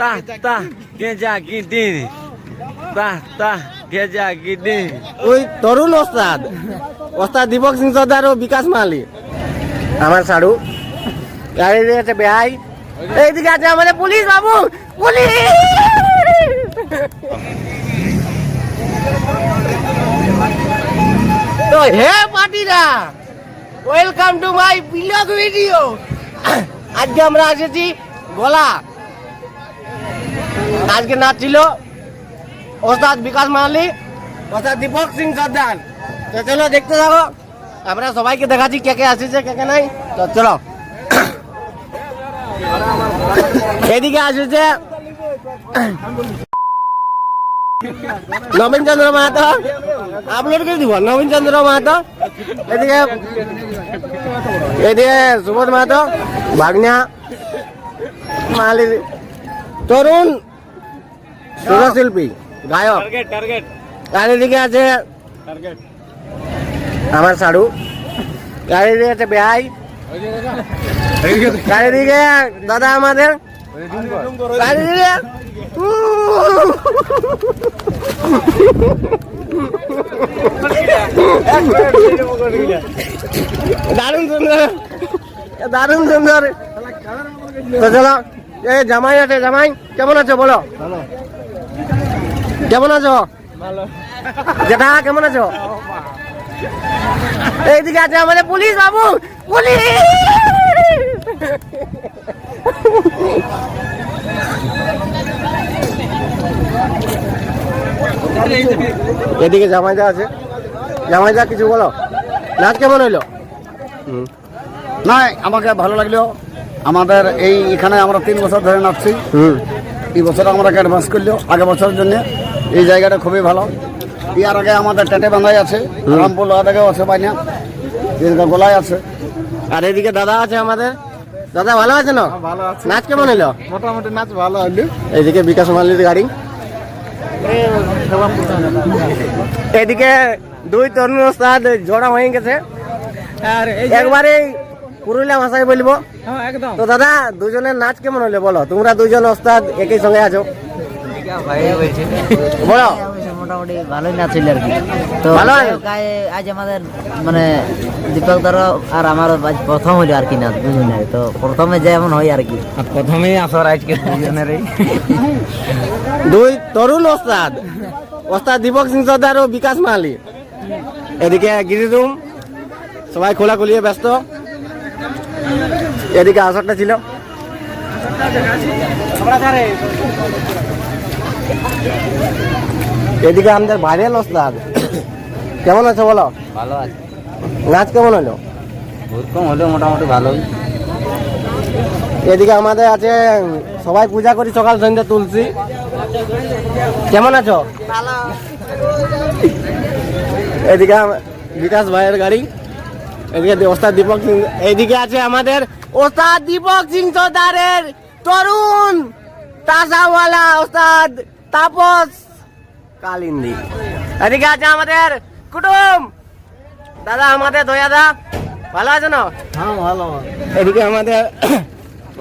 তা তা গেজা গিদিন তা তা গেজা গিদিন ওই তরুণ ওস্তাদ। ওস্তাদ দীপক সিং সর্দার বিকাশ মালি আমার সাড়ু যে আছে বেহাই। এইদিকে আছে পুলিশ বাবু। পুলিশ! তো হে পার্টিরা welcome to my blog video আজকে আমরা এসেছি গলা। আজকে নাচ ছিল। ওস্তাদ বিকাশ মালি ওস্তাদ দীপক সিং সর্দার। তো চলো দেখতে থাকো। আমরা সবাইকে দেখাচ্ছি কে কে আসছে, কে কে নাই। তো চলো। এদিকে আসছে নবীন চন্দ্র মাহাতো। আপলোড করে দিব নবীন চন্দ্র মাহাতো। এদিকে এদিকে সুবোধ মাহাতো ভাগনা মালি তরুণ সুরশিল্পী গায়ক। এদিকে আছে আমার সাড়ু আর এদিকে আছে বেহাই। আর দাদা আমাদের। আর দারুণ সুন্দর। দারুণ সুন্দর। তো চলো এ জামাই আছে জামাই কেমন আছো বলো? কেমন আছো? জেঠা কেমন আছো? এইদিকে আছে আমাদের পুলিশ বাবু পুলিশ! এদিকে জামাইদা আছে। জামাইদা কিছু বলো? নাচ কেমন হইল? না আমাকে ভালো লাগল আমাদের এই এখানে আমরা তিন বছর ধরে নাচছি। হুম। এই বছর আমরা অ্যাডভান্স করল। আগে বছরের জন্য এই জায়গাটা খুবই ভালো। ইয়ার আগে আমাদের টেটে বান্ধাই আছে রামপুর আগে আছে বাইনা এদিকে গোলায় আছে। আর এদিকে দাদা আছে আমাদের। দাদা ভালো আছে না? ভালো আছে। নাচ কেমন হইল মোটামুটি নাচ ভালো হইল এদিকে বিকাশ মালির গাড়ি। এদিকে দুই তরুণ জোড়া হয়ে গেছে। আর একবারে পুরুলিয়া ভাষায় বলব? হ্যাঁ তো দাদা দুজনের নাচ কেমন হলো বলো? তোমরা দুজন ওস্তাদ একই সঙ্গে আছো। বলো। মোটামুটি ভালোই নাচছিল আর কি। তো ভালো আজ আমাদের মানে দীপক ধরো আর আমার প্রথম হইল আর কি নাচ দুজনের। তো প্রথমে যেমন হয় আর কি। প্রথমেই আসর আজকে দুজনেরই। দুই তরুণ ওস্তাদ। ওস্তাদ দীপক সিং সর্দার ও বিকাশ মালি এদিকে গিরিরুম সবাই খোলাখুলিয়ে ব্যস্ত। এদিকে আসরটা ছিল। এদিকে আমাদের ভাইরাল ওস্তাদ কেমন আছো বলো? ভালো আছে। নাচ কেমন হলো? ওরকম হলো মোটামুটি ভালোই। এদিকে আমাদের আছে সবাই পূজা করি সকাল সন্ধ্যা তুলসী। কেমন আছো? এদিকে বিকাশ ভাইয়ের গাড়ি। এদিকে ওস্তাদ দীপক সিং। এদিকে আছে আমাদের ওস্তাদ দীপক সিং সর্দারের তরুণ তাসাওয়ালা ওস্তাদ তাপস কালিন্দি। এদিকে আছে আমাদের কুটুম। দাদা আমাদের দয়াদা ভালো আছে না? হ্যাঁ ভালো। এদিকে আমাদের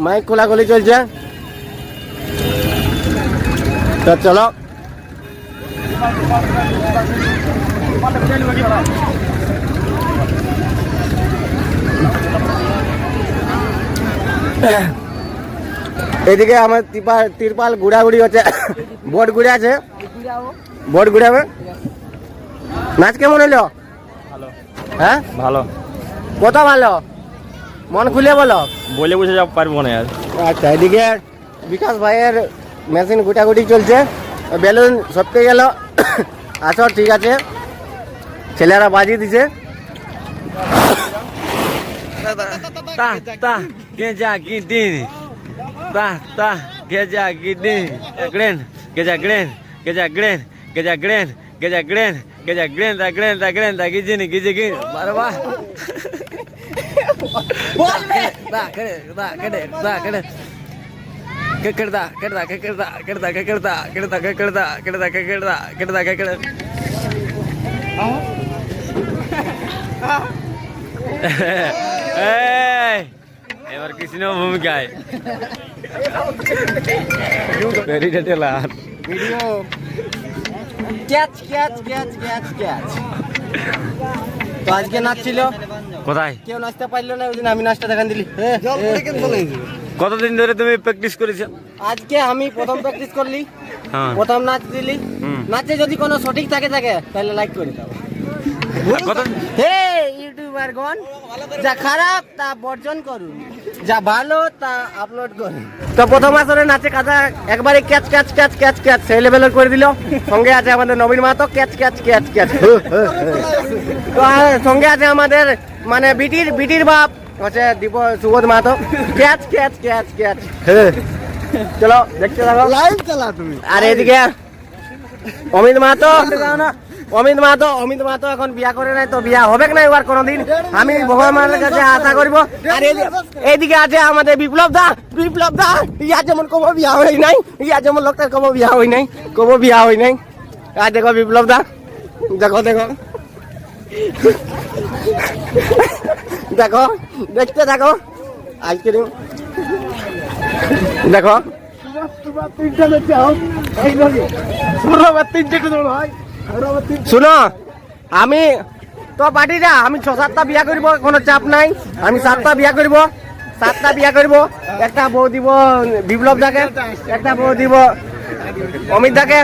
মাইক খোলাখুলি চলছে। তো চলো। এদিকে আমার তিরপাল তিরপাল গুড়াগুড়ি হচ্ছে। বোট গুড়ে আছে। বোট গুড়াবে নাচ কেমন হলো? হ্যাঁ? ভালো। কত ভালো? মন খুলে বলো। বলে বুঝে যাব পারব না আচ্ছা এদিকে বিকাশ ভাইয়ের মেশিন গুটাগুটি চলছে। বেলুন সবকে গেল। আছো ঠিক আছে। ছেলেরা বাজিয়ে দিছে। tah tah geja gidin tah tah geja gidin glen geja glen geja glen geja glen geja glen geja glen da glen da glen da gijin gijin gijin barba बोल में दा करे दा करे दा करे ककड़दा ककड़दा ककड़दा ककड़दा ककड़दा ककड़दा ककड़दा ककड़दा ककड़दा ककड़दा ककड़ हाँ এবার কৃষ্ণ ভূমিকায়। ভেরিটা teller video catch catch catch catch catch তো আজকে নাচ ছিল কোথায়? কেউ নাচতে পারল না ওই দিন আমি নাচটা দেখান দিলি। কতদিন ধরে তুমি প্র্যাকটিস করেছ? আজকে আমি প্রথম প্র্যাকটিস করলি হ্যাঁ। প্রথম নাচ দিলি। নাচে যদি কোনো সঠিক থাকে থাকে তাহলে লাইক করে দাও। হে ইউটিউবার গণ যা খারাপ তা বর্জন করুন। যা ভালো তা আপলোড করুন। তো প্রথম আসরে নাচে কাজা একবারে catch catch catch catch catch সেই লেভেলের করে দিল। সঙ্গে আছে আমাদের Nabin Mahato catch catch catch catch. তো সঙ্গে আছে আমাদের মানে বিটির বিটির বাপ হচ্ছে Dip Subodh Mahato. Catch catch catch catch. চলো দেখতে থাকো। লাইভ চালা তুমি। আর এদিকে অমিত মাহাতো। অমিত মাহাতো অমিত মাহাতো এখন বিয়া করে নাই তো বিয়া হবে না এবার কোনোদিন। আমি ভগবানের কাছে আশা করব। আর এইদিকে আছে আমাদের বিপ্লব দা বিপ্লব দা ইয়া যেমন কবো বিয়া হই নাই ইয়া যেমন লোকটার কবো বিয়া হই নাই কবো বিয়া হই নাই। আর দেখো বিপ্লব দা দেখো দেখো। দেখো দেখতে দেখো। আইসক্রিম দেখো শুনো, আমি তো পার্টি যা আমি ছ, সাতটা বিয়া করব, কোনো চাপ নাই। আমি সাতটা বিয়া করব, সাতটা বিয়া করব। একটা বউ দিব, বিপ্লব দাকে, একটা বউ দিব, অমিত দাকে,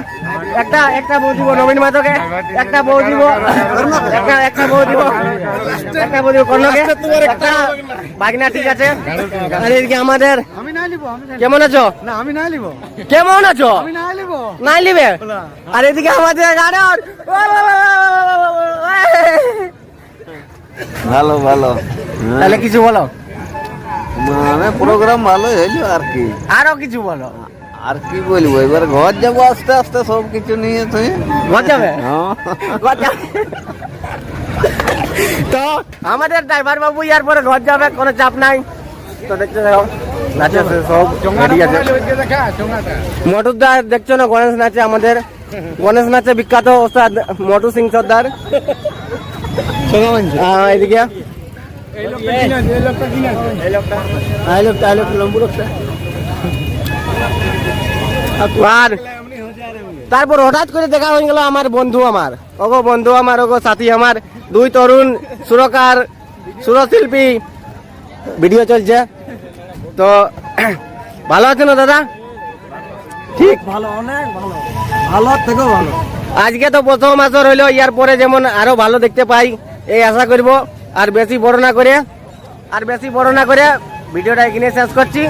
একটা একটা বউ দিব, নবীন মাধকে একটা বউ দিব, একটা একটা বউ দিব, একটা বউ দিব কর্ণকে, একটা বাগনা ঠিক আছে। আমাদের কেমন আছো? না আমি না নিব কেমন আছো? নিব নাই নিবে আর এদিকে আমাদের গার্ডন ভালো ভালো। তাহলে কিছু বলো। মানে প্রোগ্রাম ভালো হইল আর কি। আরও কিছু বলো। আর কি বলব? এবার ঘর যাব আস্তে আস্তে সব কিছু নিয়ে তুই? ঘর যাবে? হ্যাঁ। তো আমাদের ড্রাইভার বাবু ইয়ার পরে ঘর যাবে কোনো চাপ নাই। তো দেখতে দেখো নাচে আছে সব রেডি আছে। মটুরদা দেখছ না গণেশ নাচে আমাদের? গণেশ নাচে বিখ্যাত ওস্তাদ মটু সিং সর্দার। হ্যাঁ, এদিকে আর তারপর হঠাৎ করে দেখা হয়ে গেল আমার বন্ধু আমার। ওগো বন্ধু আমার ওগো সাথী আমার। দুই তরুণ সুরকার সুরশিল্পী। ভিডিও চলছে। তো ভালো আছে না দাদা? ঠিক? ভালো অনেক ভালো। ভালো থেকে ভালো। আজকে তো প্রথম আসর হইল ইয়ার পরে যেমন আরও ভালো দেখতে পাই এই আশা করব। আর বেশি বড় না করে আর বেশি বড় না করে ভিডিওটা এখানে শেষ করছি।